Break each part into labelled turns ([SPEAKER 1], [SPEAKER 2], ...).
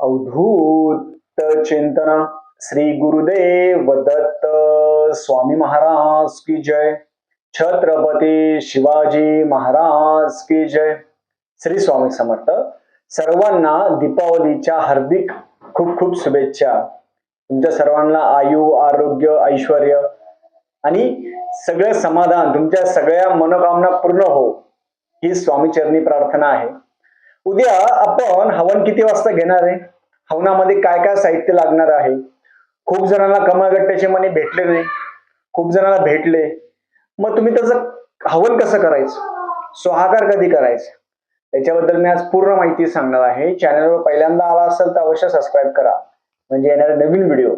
[SPEAKER 1] अवधूत चिंतन श्री गुरुदेव दत्त स्वामी महाराज की जय। छत्रपती शिवाजी महाराज की जय। श्री स्वामी समर्थ। सर्वांना दीपावलीच्या हार्दिक खूप खूप शुभेच्छा। तुमच्या सर्वांना आयु आरोग्य ऐश्वर आणि सगळं समाधान तुमच्या सगळ्या मनोकामना पूर्ण हो ही स्वामीचरणी प्रार्थना आहे। उद्या आपण हवन किती वाजता घेणार आहे? हवनामध्ये काय काय साहित्य लागणार आहे? खूप जणांना कमळगट्ट्याचे मणी भेटले नाही. खूप जणांना भेटले. मग तुम्ही त्याचं हवन कसं करायचं? स्वाहाकार कधी करायचं? त्याच्याबद्दल मी आज पूर्ण माहिती सांगणार आहे. चॅनलवर पहिल्यांदा आला असेल तर अवश्य सबस्क्राईब करा. म्हणजे येणारे नवीन व्हिडिओ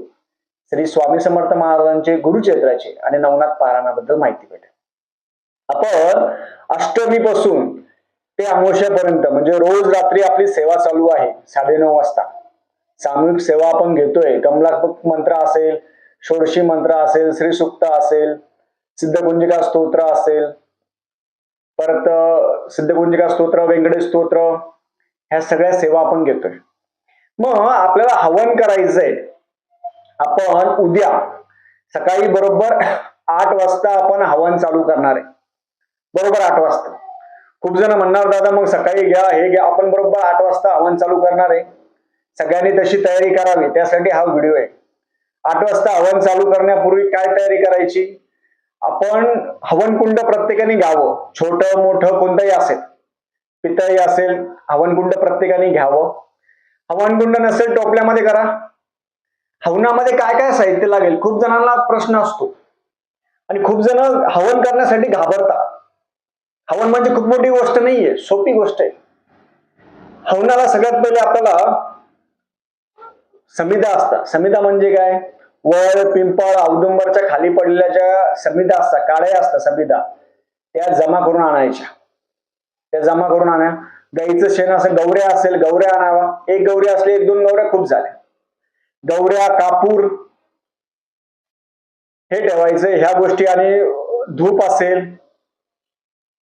[SPEAKER 1] श्री स्वामी समर्थ महाराजांचे गुरुचरित्राचे आणि नवनाथ पारायणाबद्दल माहिती भेटेल. आपण अष्टमीपासून ते अमावस्यापर्यंत म्हणजे रोज रात्री आपली सेवा चालू आहे साडेनऊ वाजता. सामूहिक सेवा आपण घेतोय. कमलात्मक मंत्र असेल षोडशी मंत्र असेल श्री सुक्त असेल सिद्धगुंजिका स्तोत्र असेल परत सिद्धगुंजिका स्तोत्र व्यंकटेश स्तोत्र ह्या सगळ्या सेवा आपण घेतोय. मग आपल्याला हवन करायचंय. आपण उद्या सकाळी बरोबर आठ वाजता आपण हवन चालू करणार आहे. बरोबर आठ वाजता. खूप जण म्हणणार दादा मग सकाळी घ्या हे घ्या. आपण बरोबर आठ वाजता हवन चालू करणार आहे. सगळ्यांनी तशी तयारी करावी. त्यासाठी हा व्हिडिओ आहे. आठ वाजता हवन चालू करण्यापूर्वी काय तयारी करायची? आपण हवन कुंड प्रत्येकाने घ्यावं. छोट मोठं कोणतंही असेल पितळी असेल हवनकुंड प्रत्येकाने घ्यावं. हवनकुंड नसेल टोपल्यामध्ये करा. हवनामध्ये काय काय साहित्य लागेल? खूप जणांना प्रश्न असतो. आणि खूप जण हवन करण्यासाठी घाबरतात. हवन म्हणजे खूप मोठी गोष्ट नाहीये सोपी गोष्ट आहे. हवनाला सगळ्यात पहिले आपल्याला समिधा असतात. समिधा म्हणजे काय? वळ पिंपळ औदुंबरच्या खाली पडलेल्या ज्या समिधा असतात काळ्या असतात समिधा. त्या जमा करून आणायच्या. त्या जमा करून आणा. गाईचं शेण असेल गौऱ्या असेल गौऱ्या आणावा. एक गौरी असली एक दोन गौऱ्या खूप झाल्या. गौऱ्या कापूर हे ठेवायचं. ह्या गोष्टी आणि धूप असेल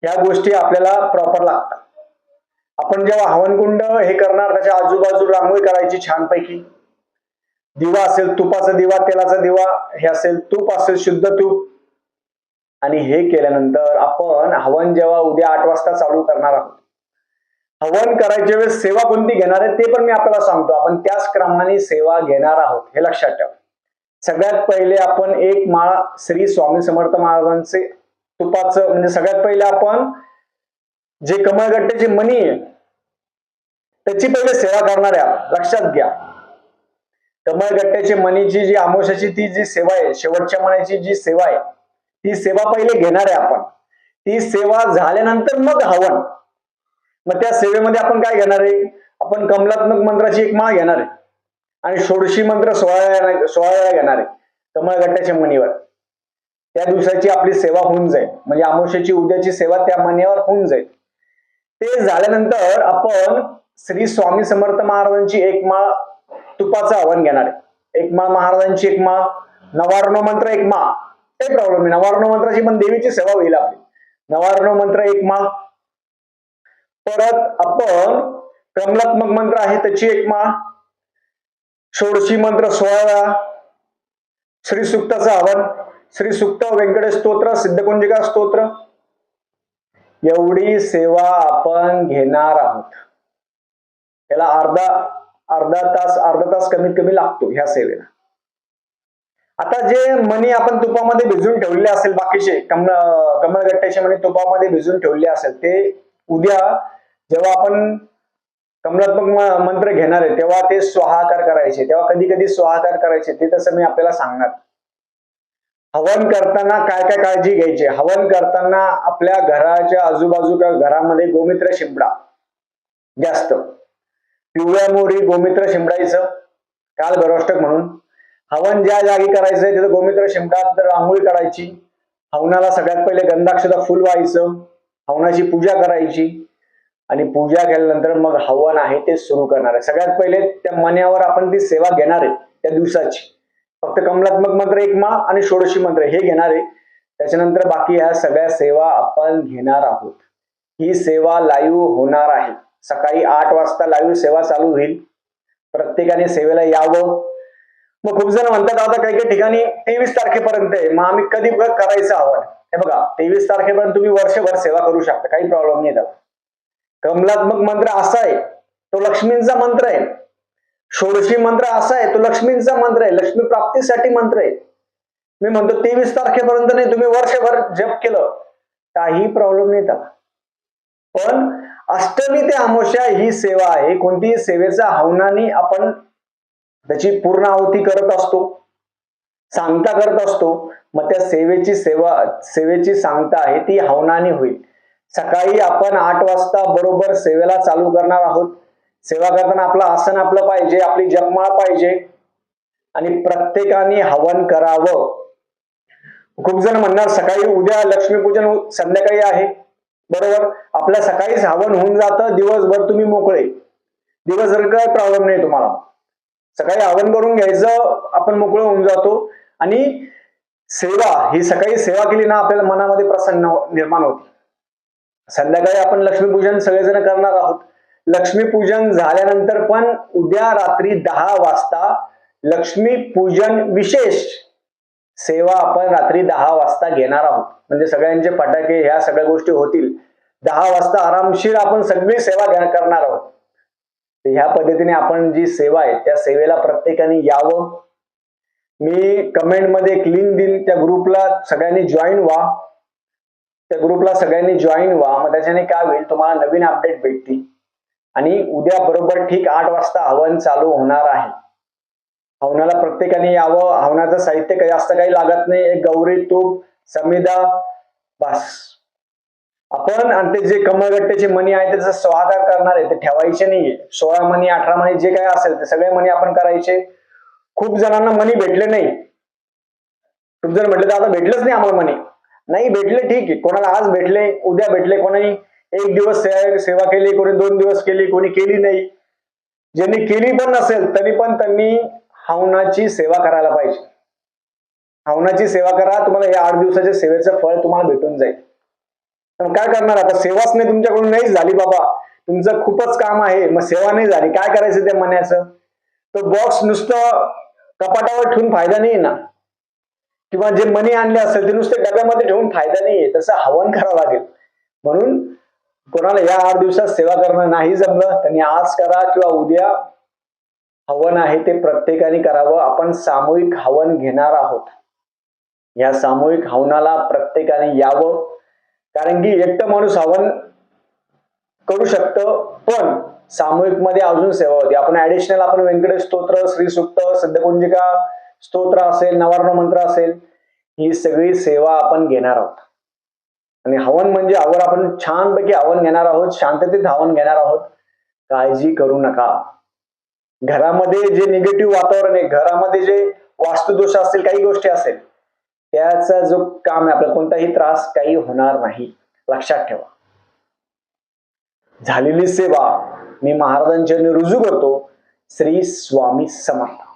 [SPEAKER 1] ह्या गोष्टी आपल्याला प्रॉपर लागतात. आपण जेव्हा हवनकुंड हे करणार त्याच्या आजूबाजू रांगोळी करायची छानपैकी. दिवा असेल तुपाचा दिवा तेलाचा दिवा हे असेल तूप असेल शुद्ध तूप. आणि हे केल्यानंतर आपण हवन जेव्हा उद्या आठ वाजता चालू करणार आहोत. हवन करायच्या वेळेस सेवा कोणती घेणार आहे ते पण मी आपल्याला सांगतो. आपण त्याच क्रमाने सेवा घेणार आहोत हे लक्षात ठेवा. सगळ्यात पहिले आपण एक माळ श्री स्वामी समर्थ महाराजांचे तुपाचं म्हणजे सगळ्यात पहिले आपण जे कमळगट्ट्याची मणी आहे त्याची पहिले सेवा करणार लक्षात घ्या. कमळगट्ट्याची मणीची जी आमोशाची ती जी सेवा आहे शेवटच्या मण्याची जी सेवा आहे ती सेवा पहिले घेणार आहे आपण. ती सेवा झाल्यानंतर मग हवन. मग त्या सेवेमध्ये आपण काय घेणार आहे? आपण कमलात्मक मंत्राची एक माळ घेणार आहे. आणि षोडशी मंत्र सोळा सोहळ्याला सोळा वेळा घेणार आहे कमळगट्ट्याच्या मणीवर. त्या दिवसाची आपली सेवा होऊन जाईल. म्हणजे अमावस्याची उद्याची सेवा त्या मण्यावर होऊन जाईल. ते झाल्यानंतर आपण श्री स्वामी समर्थ महाराजांची एक माळ तुपाचं आव्हान घेणार आहे. एक माळ महाराजांची एक माळ नवार्णव मंत्र एक माळ. काही प्रॉब्लेम नाही नवारण मंत्राची पण देवीची सेवा होईल आपली. नवार्ण मंत्र एक माळ. परत आपण कमलात्मक मंत्र आहे त्याची एक माळ. षोडशी मंत्र सोळा श्री सुक्ताचं आव्हान. श्री सुक्त व्यंकटेश स्तोत्र सिद्धकुंजिका स्तोत्र. एवढी सेवा आपण घेणार आहोत. याला अर्धा अर्धा तास अर्धा तास कमीत कमी लागतो ह्या सेवेला. आता जे मणी आपण तुपामध्ये भिजून ठेवले असेल बाकीचे कमळ कमळगट्ट्याचे मणी तुपामध्ये भिजून ठेवले असेल ते उद्या जेव्हा आपण कमलात्मक मंत्र घेणार आहे तेव्हा ते स्वाहाकार करायचे तेव्हा कधी कधी स्वाहाकार करायचे ते तसं मी आपल्याला सांगणार. हवन करताना काय काय काळजी घ्यायची? हवन करताना आपल्या घराच्या आजूबाजू किंवा घरामध्ये गोमित्र शिंपडा. जास्त. पिवळ्या मोरी गोमित्र शिंपडायचं. काल गरोष्टक म्हणून. हवन ज्या जागी करायचंय तिथं गोमित्र शिंपडात तर आंघोळी काढायची हवनाला सगळ्यात पहिले गंधाक्षता फुल व्हायचं. हवनाची पूजा करायची. आणि पूजा केल्यानंतर मग हवन आहे ते सुरू करणार आहे. सगळ्यात पहिले त्या मण्यावर आपण ती सेवा घेणार आहे त्या दिवसाची. फक्त कमलात्मक मंत्र एक मा आणि षोडशी मंत्र हे घेणार आहे. त्याच्यानंतर बाकी ह्या सगळ्या सेवा आपण घेणार आहोत. ही सेवा लाईव्ह होणार आहे. सकाळी आठ वाजता लाईव्ह सेवा चालू होईल. प्रत्येकाने सेवेला यावं. मग खूप जण म्हणतात आता काही काही ठिकाणी तेवीस तारखेपर्यंत आहे. मग आम्ही कधी करायचं हवं हे बघा तेवीस तारखेपर्यंत तुम्ही वर्षभर सेवा करू शकता. काही प्रॉब्लेम नाही त्याला कमलात्मक मंत्र असा आहे. तो लक्ष्मींचा मंत्र आहे. षोडशी मंत्र असा आहे तो लक्ष्मींचा मंत्र आहे लक्ष्मी प्राप्तीसाठी मंत्र आहे. मी म्हणतो तेवीस तारखेपर्यंत नाही तुम्ही वर्षभर जप केलं काही प्रॉब्लेम नाही त्याला. पण अष्टमी ते अमावस्या ही सेवा आहे कोणतीही सेवेचा हवनाने आपण त्याची पूर्ण आहुती करत असतो सांगता करत असतो मग त्या सेवेची सेवा सेवेची सांगता आहे ती हवनाने होईल. सकाळी आपण आठ वाजता बरोबर सेवेला चालू करणार आहोत. सेवा करताना आपलं आसन आपलं पाहिजे आपली जपमाळ पाहिजे. आणि प्रत्येकाने हवन करावं. खूप जण म्हणणार सकाळी उद्या लक्ष्मीपूजन संध्याकाळी आहे. बरोबर? आपल्या सकाळीच हवन होऊन जातं दिवसभर तुम्ही मोकळे. दिवसभर काय प्रॉब्लेम नाही तुम्हाला. सकाळी हवन करून घ्यायचं आपण मोकळं होऊन जातो. आणि सेवा ही सकाळी सेवा केली ना आपल्याला मनामध्ये प्रसन्न निर्माण होते. संध्याकाळी आपण लक्ष्मीपूजन सगळेजण करणार आहोत. लक्ष्मीपूजन झाल्यानंतर पण उद्या रात्री दहा वाजता लक्ष्मीपूजन विशेष सेवा आपण रात्री दहा वाजता घेणार आहोत. म्हणजे सगळ्यांचे फटाके ह्या सगळ्या गोष्टी होतील. दहा वाजता आरामशीर आपण सगळी सेवा करणार आहोत. ह्या पद्धतीने आपण जी सेवा आहे त्या सेवेला प्रत्येकाने यावं. मी कमेंटमध्ये एक लिंक देईन त्या ग्रुपला सगळ्यांनी जॉईन व्हा. त्या ग्रुपला सगळ्यांनी जॉईन व्हा. मग त्याच्याने काय होईल तुम्हाला नवीन अपडेट भेटतील. आणि उद्या बरोबर ठीक आठ वाजता हवन चालू होणार आहे. हवनाला प्रत्येकाने यावं. हवनाचं साहित्य काही जास्त काही लागत नाही. एक गौरी तूप समिदा बस. आपण आणि ते जे कमळगट्ट्याचे मणी आहे त्याचा स्वाहाकार करणार आहे. ते ठेवायचे नाहीये. सोळा मणी अठरा मणी जे काही असेल ते सगळे मणी आपण करायचे. खूप जणांना मणी भेटले नाही. खूप जण म्हटले दादा भेटलंच नाही आम्हाला मणी. नाही भेटले ठीक आहे. कोणाला आज भेटले उद्या भेटले कोणाही एक दिवस सेवा केली कोणी दोन दिवस केली कोणी केली नाही. ज्यांनी केली पण नसेल तरी पण त्यांनी हवनाची सेवा करायला पाहिजे. हवनाची सेवा करा तुम्हाला या आठ दिवसाच्या सेवेचं फळ तुम्हाला भेटून जाईल. पण काय करणार? आता सेवाच नाही तुमच्याकडून नाही झाली बाबा. तुमचं खूपच काम आहे मग सेवा नाही झाली काय करायचं त्या मण्याचं तर बॉक्स नुसतं कपाटावर ठेवून फायदा नाही ना. किंवा जे मनी आणले असेल ते नुसते डब्यामध्ये ठेवून फायदा नाहीये. तसं हवन करावं लागेल. म्हणून कोणाला या आठ दिवसात सेवा करणं नाही जमलं त्यांनी आज करा किंवा उद्या. हवन आहे ते प्रत्येकाने करावं. आपण सामूहिक हवन घेणार आहोत. या सामूहिक हवनाला प्रत्येकाने यावं. कारण की एकटं माणूस हवन करू शकतं पण सामूहिकमध्ये अजून सेवा होती. आपण ऍडिशनल आपण व्यंकटेश स्तोत्र श्री सुक्त सिद्धकुंजिका स्तोत्र असेल नवार्ण मंत्र असेल ही सगळी सेवा आपण घेणार आहोत. आणि हवन म्हणजे आवर आपण छानपैकी हवन घेणार आहोत शांततेत हवन घेणार आहोत. काळजी करू नका. घरामध्ये जे निगेटिव्ह वातावरण आहे घरामध्ये जे वास्तुदोष असतील काही गोष्टी असेल त्याचा जो काम आहे आपला कोणताही त्रास काही होणार नाही. लक्षात ठेवा. झालेली सेवा मी महाराजांच्या रुजू करतो. श्री स्वामी समर्थ.